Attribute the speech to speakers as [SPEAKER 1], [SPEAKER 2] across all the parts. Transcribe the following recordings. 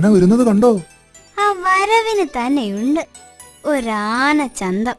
[SPEAKER 1] ആന വരുന്നത് കണ്ടോ
[SPEAKER 2] ആ വരവിന് തന്നെയുണ്ട്. ഒരാന ചന്തം.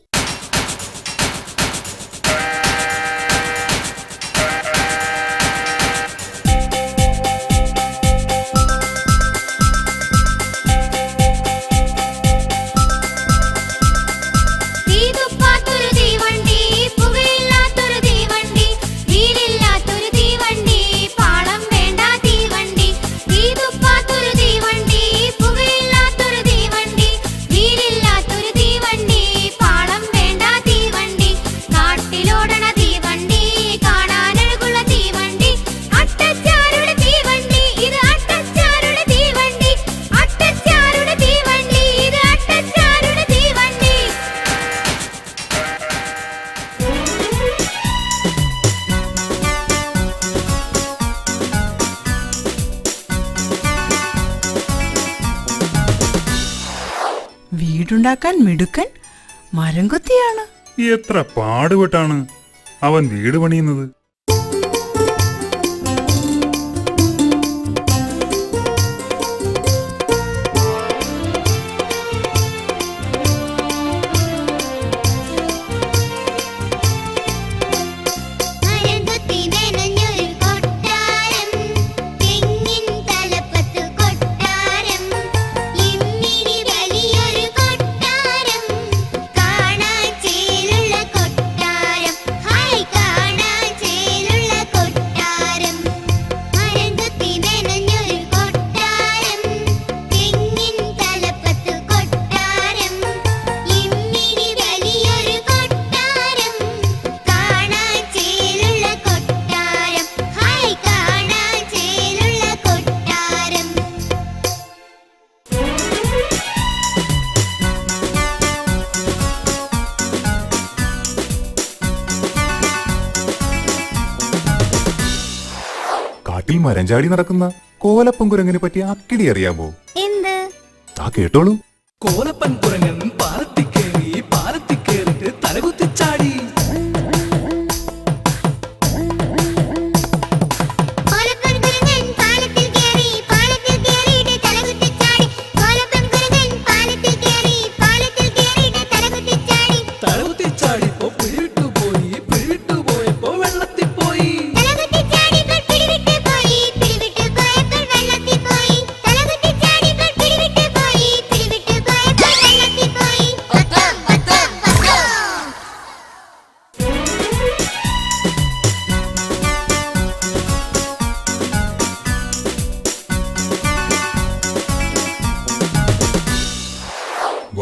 [SPEAKER 3] വീടുണ്ടാക്കാൻ മിടുക്കൻ മരം
[SPEAKER 4] എത്ര പാടുപെട്ടാണ് അവൻ വീട് പണിയുന്നത്?
[SPEAKER 1] ഈ മരഞ്ചാടി നടക്കുന്ന കോലപ്പൻ കുരങ്ങിനെ പറ്റി അക്കിടി അറിയാമോ?
[SPEAKER 2] എന്ത്?
[SPEAKER 1] ആ കേട്ടോളൂ.
[SPEAKER 5] കോലപ്പൻ കുരങ്ങൻ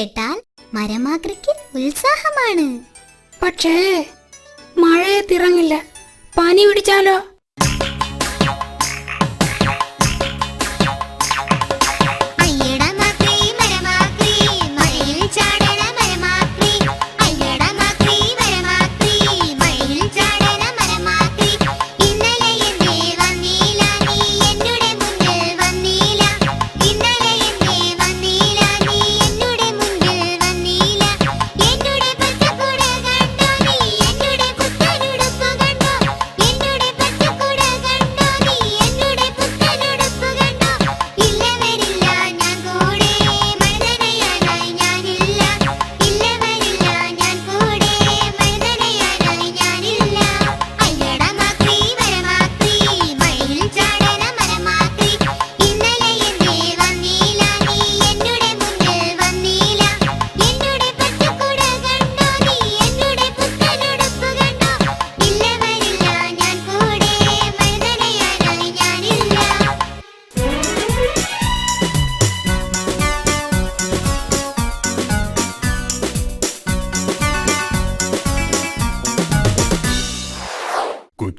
[SPEAKER 6] കേട്ടാൽ മരമാതൃക്ക് ഉത്സാഹമാണ്.
[SPEAKER 4] പക്ഷേ മഴയെ തിറങ്ങില്ല പനി പിടിച്ചാലോ?